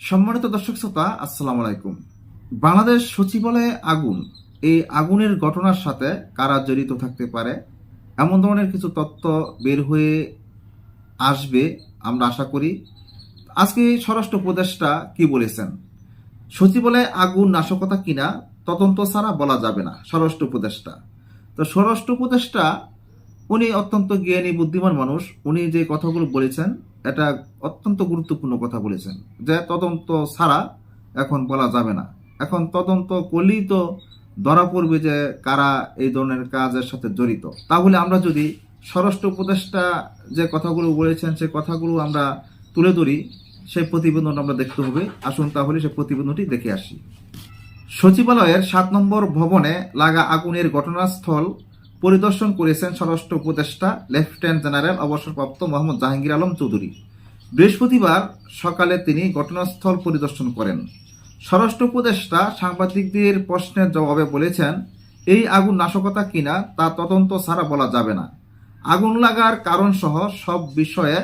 সম্মানিত দর্শক শ্রোতা, আসসালামু আলাইকুম। বাংলাদেশ সচিবালয়ে আগুন। এই আগুনের ঘটনার সাথে কারা জড়িত থাকতে পারে? এমন ধরনের কিছু তথ্য বের হয়ে আসবে আমরা আশা করি। আজকে স্বরাষ্ট্র উপদেষ্টা কি বলেছেন? সচিবালয়ে আগুন নাশকতা কিনা, তদন্ত ছাড়া বলা যাবে না, স্বরাষ্ট্র উপদেষ্টা। তো স্বরাষ্ট্র উপদেষ্টা, উনি অত্যন্ত জ্ঞানী, বুদ্ধিমান মানুষ। উনি যে কথাগুলো বলেছেন এটা অত্যন্ত গুরুত্বপূর্ণ কথা বলেছেন, যে তদন্ত ছাড়া এখন বলা যাবে না। এখন তদন্ত করলেই তো ধরা পড়বে যে কারা এই ধরনের কাজের সাথে জড়িত। তাহলে আমরা যদি স্বরাষ্ট্র উপদেষ্টা যে কথাগুলো বলেছেন, সে কথাগুলো আমরা তুলে ধরি, সেই প্রতিবেদন আমরা দেখতে হবে। আসুন তাহলে সেই প্রতিবেদনটি দেখে আসি। সচিবালয়ের সাত নম্বর ভবনে লাগা আগুনের ঘটনাস্থল পরিদর্শন করেছেন স্বরাষ্ট্র উপদেষ্টা, লেফটেন্যান্ট জেনারেল, অবসরপ্রাপ্ত মোহাম্মদ জাহাঙ্গীর আলম চৌধুরী। বৃহস্পতিবার সকালে তিনি ঘটনাস্থল পরিদর্শন করেন। স্বরাষ্ট্র উপদেষ্টা সাংবাদিকদের প্রশ্নের জবাবে বলেছেন, এই আগুন নাশকতা কিনা তা তদন্ত ছাড়া বলা যাবে না। আগুন লাগার কারণ সহ সব বিষয়ে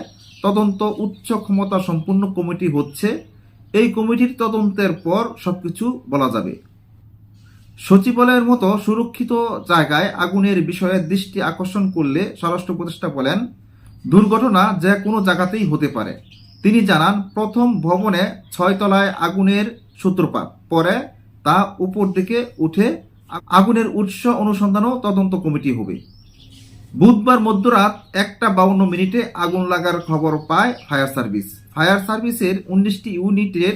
তদন্ত উচ্চ ক্ষমতা সম্পূর্ণ কমিটি হচ্ছে। এই কমিটির তদন্তের পর সবকিছু বলা যাবে। সচিবালয়ের মতো সুরক্ষিত জায়গায় আগুনের বিষয়ে দৃষ্টি আকর্ষণ করলে স্বরাষ্ট্র উপদেষ্টা বলেন, দুর্ঘটনা যে কোনো জায়গাতেই হতে পারে। তিনি জানান, প্রথম ভবনে ছয় তলায় আগুনের সূত্রপাত, পরে তা উপর দিকে উঠে আগুনের উৎস অনুসন্ধানও তদন্ত কমিটি হবে। বুধবার মধ্যরাত একটা বাউন্ন মিনিটে আগুন লাগার খবর পায় ফায়ার সার্ভিস। ফায়ার সার্ভিসের উনিশটি ইউনিটের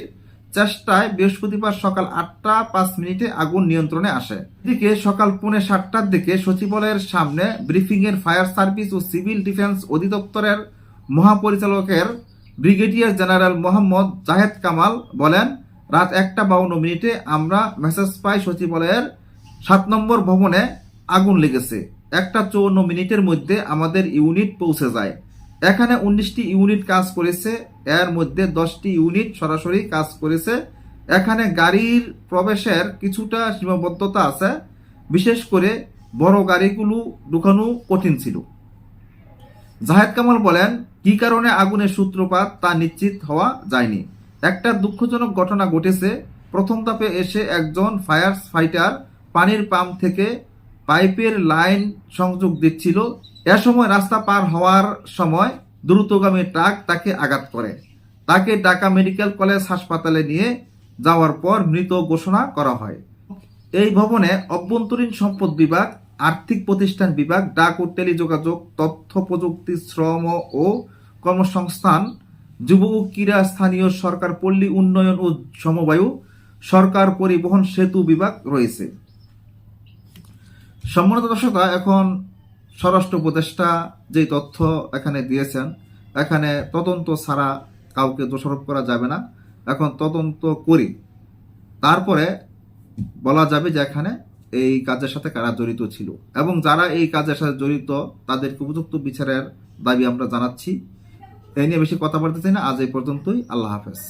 চেষ্টায় বৃহস্পতিবার সকাল আটটা পাঁচ মিনিটে আগুন নিয়ন্ত্রণে আসে। এদিকে সকাল পৌনে সাতটার দিকে সচিবালয়ের সামনে ব্রিফিং এর ফায়ার সার্ভিস ও সিভিল ডিফেন্স অধিদপ্তরের মহাপরিচালকের ব্রিগেডিয়ার জেনারেল মোহাম্মদ জাহেদ কামাল বলেন, রাত একটা বাউন্ন মিনিটে আমরা মেসেজ পাই সচিবালয়ের সাত নম্বর ভবনে আগুন লেগেছে। একটা চৌন্ন মিনিটের মধ্যে আমাদের ইউনিট পৌঁছে যায়। এখানে উনিশটি ইউনিট কাজ করেছে, এর মধ্যে দশটি ইউনিট সরাসরি কাজ করেছে। এখানে গাড়ির প্রবেশের কিছুটা সীমাবদ্ধতা আছে, বিশেষ করে বড় গাড়িগুলো ঢুকানো কঠিন ছিল। জাহেদ কামাল বলেন, কি কারণে আগুনের সূত্রপাত তা নিশ্চিত হওয়া যায়নি? একটা দুঃখজনক ঘটনা ঘটেছে। প্রথম ধাপে এসে একজন ফায়ার ফাইটার পানির পাম্প থেকে পাইপের লাইন সংযোগ দিচ্ছিল। এ সময় রাস্তা পার হওয়ার সময় দ্রুতগামী ট্রাক তাকে আঘাত করে। তাকে ঢাকা মেডিকেল কলেজ হাসপাতালে নিয়ে যাওয়ার পর মৃত ঘোষণা করা হয়। এই ভবনে অভ্যন্তরীণ সম্পদ বিভাগ, আর্থিক প্রতিষ্ঠান বিভাগ, ডাক ও টেলিযোগাযোগ, তথ্য প্রযুক্তি, শ্রম ও কর্মসংস্থান, যুব ও ক্রীড়া স্থানীয় সরকার, পল্লী উন্নয়ন ও সমবায়ু, সরকার পরিবহন সেতু বিভাগ রয়েছে। সম্মানিত দর্শকরা, এখন স্বরাষ্ট্র উপদেষ্টা যে তথ্য এখানে দিয়েছেন, এখানে তদন্ত ছাড়া কাউকে দোষারোপ করা যাবে না। এখন তদন্ত করি। তারপরে বলা যাবে যে এখানে এই কাজের সাথে কারা জড়িত ছিল এবং যারা এই কাজের সাথে জড়িত তাদেরকে উপযুক্ত বিচারের দাবি আমরা জানাচ্ছি। এই নিয়ে বেশি কথা বলতে চাই না। আজ এই পর্যন্তই। আল্লাহ হাফেজ।